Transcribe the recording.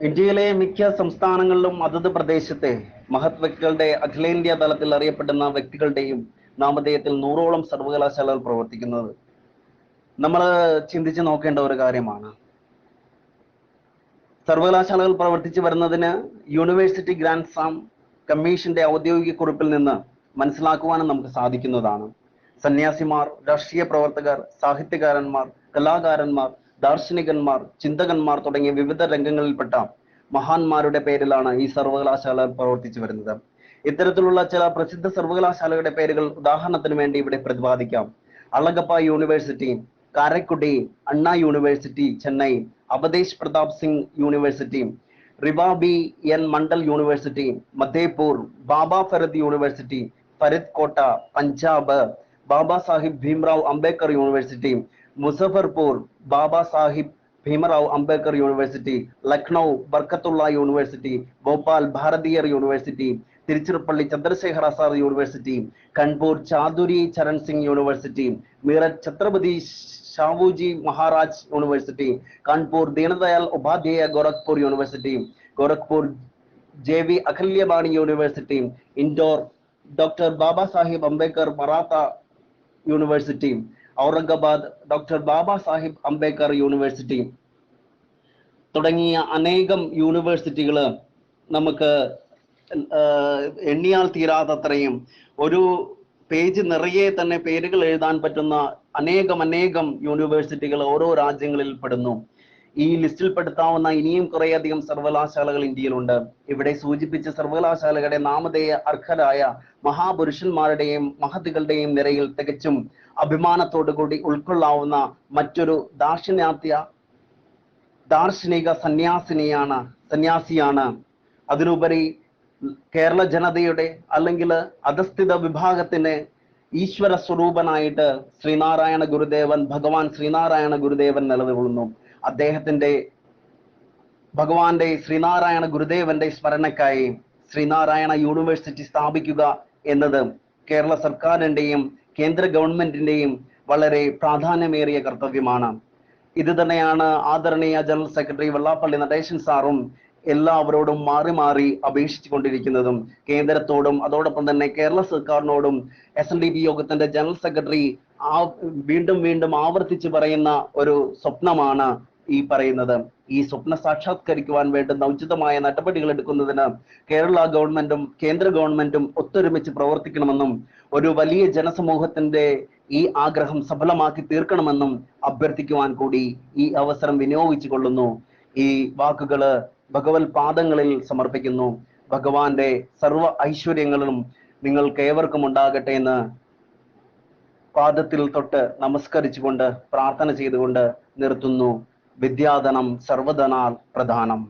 ഇന്ത്യയിലെ മിക്ക സംസ്ഥാനങ്ങളിലും അതത് പ്രദേശത്തെ മഹത് വ്യക്തികളുടെ അഖിലേന്ത്യാ തലത്തിൽ അറിയപ്പെടുന്ന വ്യക്തികളുടെയും നാമധേയത്തിൽ നൂറോളം സർവകലാശാലകൾ പ്രവർത്തിക്കുന്നത്. നമ്മൾ ചിന്തിച്ച് നോക്കേണ്ട ഒരു കാര്യമാണ്. സർവകലാശാലകൾ പ്രവർത്തിച്ചു വരുന്നതിന് യൂണിവേഴ്സിറ്റി ഗ്രാൻഡ് സാം കമ്മീഷന്റെ ഔദ്യോഗിക കുറിപ്പിൽ നിന്ന് മനസ്സിലാക്കുവാനും നമുക്ക് സാധിക്കുന്നതാണ്. സന്യാസിമാർ രാഷ്ട്രീയ പ്രവർത്തകർ സാഹിത്യകാരന്മാർ കലാകാരന്മാർ ദാർശനികന്മാർ ചിന്തകന്മാർ തുടങ്ങിയ വിവിധ രംഗങ്ങളിൽപ്പെട്ട മഹാന്മാരുടെ പേരിലാണ് ഈ സർവകലാശാല പ്രവർത്തിച്ചു വരുന്നത്. ഇത്തരത്തിലുള്ള ചില പ്രസിദ്ധ സർവകലാശാലകളുടെ പേരുകൾ ഉദാഹരണത്തിന് വേണ്ടി ഇവിടെ പ്രതിപാദിക്കാം. Alagappa university Karaikudi Anna university Chennai Avadhesh Pratap Singh university റിവാബി N Mandal university Madhepur Baba Farid university Faridkot Punjab Baba Sahib Bhimrao Ambedkar university Muzaffarpur Baba Saheb Bhimrao Ambedkar university Lucknow Barkatullah university Bhopal Bharathiar university Tiruchirappalli Chandrashekhar Azad university Kanpur Chaudhary Charan Singh university Meerut Chhatrapati Shahuji Maharaj university Kanpur Deendayal Upadhyaya Gorakhpur university Gorakhpur Devi Ahilyabai university Indore doctor Baba Saheb Ambedkar Maratha university Aurangabad doctor Baba Sahib Ambedkar university തുടങ്ങിയ അനേകം യൂണിവേഴ്സിറ്റികൾ നമുക്ക് എണ്ണിയാൽ തീരാത്തത്രയും ഒരു page നിറയെ തന്നെ പേരുകൾ എഴുതാൻ പറ്റുന്ന അനേകം അനേകം യൂണിവേഴ്സിറ്റികൾ ഓരോ രാജ്യങ്ങളിൽ പെടുന്നു. ഈ ലിസ്റ്റിൽ പെടുത്താവുന്ന ഇനിയും കുറേയധികം സർവകലാശാലകൾ ഇന്ത്യയിലുണ്ട്. ഇവിടെ സൂചിപ്പിച്ച സർവകലാശാലകളുടെ നാമധേയ അർഹരായ മഹാപുരുഷന്മാരുടെയും മഹതികളുടെയും നിരയിൽ തികച്ചും അഭിമാനത്തോടു കൂടി ഉൾക്കൊള്ളാവുന്ന മറ്റൊരു ദാർശനാത്യ ദാർശനിക സന്യാസിനിയാണ് സന്യാസിയാണ്. അതിനുപരി കേരള ജനതയുടെ അല്ലെങ്കിൽ അധസ്ഥിത വിഭാഗത്തിന് ഈശ്വര സ്വരൂപനായിട്ട് ശ്രീനാരായണ ഗുരുദേവൻ ഭഗവാൻ ശ്രീനാരായണ ഗുരുദേവൻ നിലകൊള്ളുന്നു അദ്ദേഹത്തിന്റെ ഭഗവാന്റെ ശ്രീനാരായണ ഗുരുദേവന്റെ സ്മരണയ്ക്കായി ശ്രീനാരായണ യൂണിവേഴ്സിറ്റി സ്ഥാപിക്കുക എന്നത് കേരള സർക്കാരിന്റെയും കേന്ദ്ര ഗവൺമെന്റിന്റെയും വളരെ പ്രാധാന്യമേറിയ കർത്തവ്യമാണ്. ഇത് തന്നെയാണ് ആദരണീയ ജനറൽ സെക്രട്ടറി വെള്ളാപ്പള്ളി നടേശൻ സാറും എല്ലാവരോടും മാറി മാറി അപേക്ഷിച്ചു കൊണ്ടിരിക്കുന്നതും കേന്ദ്രത്തോടും അതോടൊപ്പം തന്നെ കേരള സർക്കാരിനോടും എസ് എൻ ഡി പി യോഗത്തിന്റെ ജനറൽ സെക്രട്ടറി വീണ്ടും വീണ്ടും ആവർത്തിച്ച് പറയുന്ന ഒരു സ്വപ്നമാണ് ഈ പറയുന്നത്. ഈ സ്വപ്ന സാക്ഷാത്കരിക്കുവാൻ വേണ്ടുന്ന ഉചിതമായ നടപടികൾ എടുക്കുന്നതിന് കേരള ഗവൺമെന്റും കേന്ദ്ര ഗവൺമെന്റും ഒത്തൊരുമിച്ച് പ്രവർത്തിക്കണമെന്നും ഒരു വലിയ ജനസമൂഹത്തിന്റെ ഈ ആഗ്രഹം സഫലമാക്കി തീർക്കണമെന്നും അഭ്യർത്ഥിക്കുവാൻ കൂടി ഈ അവസരം വിനിയോഗിച്ചു കൊള്ളുന്നു ഈ വാക്കുകൾ ഭഗവത് പാദങ്ങളിൽ സമർപ്പിക്കുന്നു. ഭഗവാന്റെ സർവ ഐശ്വര്യങ്ങളും നിങ്ങൾക്ക് ഏവർക്കും ഉണ്ടാകട്ടെ എന്ന് പാദത്തിൽ തൊട്ട് നമസ്കരിച്ചുകൊണ്ട് പ്രാർത്ഥന ചെയ്തുകൊണ്ട് നിർത്തുന്നു. విద్యాధనం సర్వధనాల్ ప్రధానం